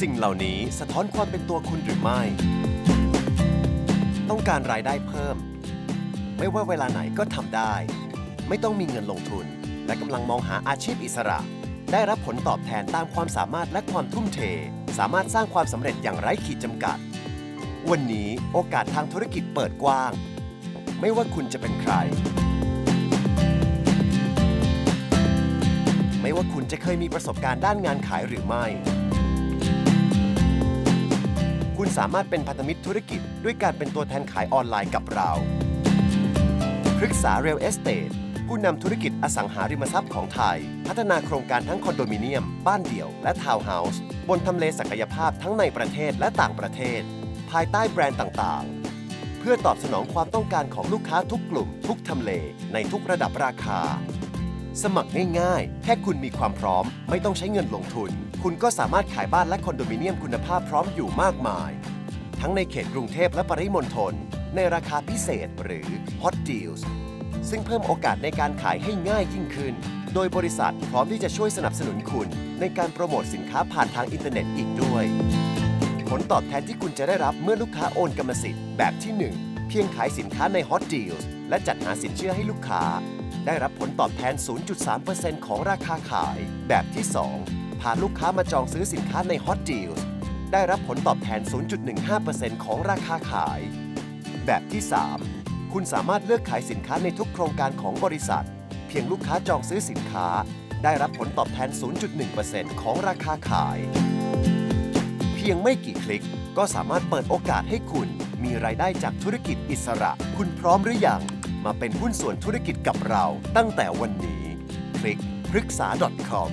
สิ่งเหล่านี้สะท้อนความเป็นตัวคุณหรือไม่ ต้องการรายได้เพิ่ม ไม่ว่าเวลาไหนก็ทำได้ ไม่ต้องมีเงินลงทุน และกำลังมองหาอาชีพอิสระ ได้รับผลตอบแทนตามความสามารถและความทุ่มเท สามารถสร้างความสำเร็จอย่างไร้ขีดจำกัด วันนี้โอกาสทางธุรกิจเปิดกว้าง ไม่ว่าคุณจะเป็นใครไม่ว่าคุณจะเคยมีประสบการณ์ด้านงานขายหรือไม่ คุณสามารถเป็นพันธมิตรธุรกิจ ด้วยการเป็นตัวแทนขายออนไลน์กับเราพฤกษา Real Estate ผู้นำธุรกิจอสังหาริมทรัพย์ของไทย พัฒนาโครงการทั้งคอนโดมิเนียม บ้านเดี่ยว และทาวน์เฮาส์บนทำเลศักยภาพทั้งในประเทศและต่างประเทศ ภายใต้แบรนด์ต่างๆ เพื่อตอบสนองความต้องการของลูกค้าทุกกลุ่ม ทุกทำเล ในทุกระดับราคา สมัครง่ายๆ แค่คุณมีความพร้อม ไม่ต้องใช้เงินลงทุน คุณก็สามารถขายบ้านและคอนโดมิเนียมคุณภาพพร้อมอยู่มากมาย ทั้งในเขตกรุงเทพและปริมณฑลในราคาพิเศษหรือ Hot Deals ซึ่งเพิ่มโอกาสในการขายให้ง่ายยิ่งขึ้น โดยบริษัทพร้อมที่จะช่วยสนับสนุนคุณ ในการโปรโมทสินค้าผ่านทางอินเทอร์เน็ตอีกด้วย ผลตอบแทนที่คุณจะได้รับเมื่อลูกค้าโอนกรรมสิทธิ์แบบที่ 1 เพียงขายสินค้าใน Hot Deals และจัดหาสินเชื่อให้ลูกค้า ได้รับผลตอบแทน 0.3%ของราคาขาย แบบที่ 2 พาลูกค้ามาจองซื้อสินค้าใน Hot Deals ได้รับผลตอบแทน 0.15%ของราคาขาย แบบที่ 3 คุณสามารถเลือกขายสินค้าในทุกโครงการของบริษัท เพียงลูกค้าจองซื้อสินค้า ได้รับผลตอบแทน 0.1%ของราคาขาย เพียงไม่กี่คลิกก็สามารถเปิดโอกาสให้คุณ มีรายได้จากธุรกิจอิสระ คุณพร้อมหรือยัง มาเป็นหุ้นส่วนธุรกิจกับเราตั้งแต่วันนี้ คลิกพฤกษา .com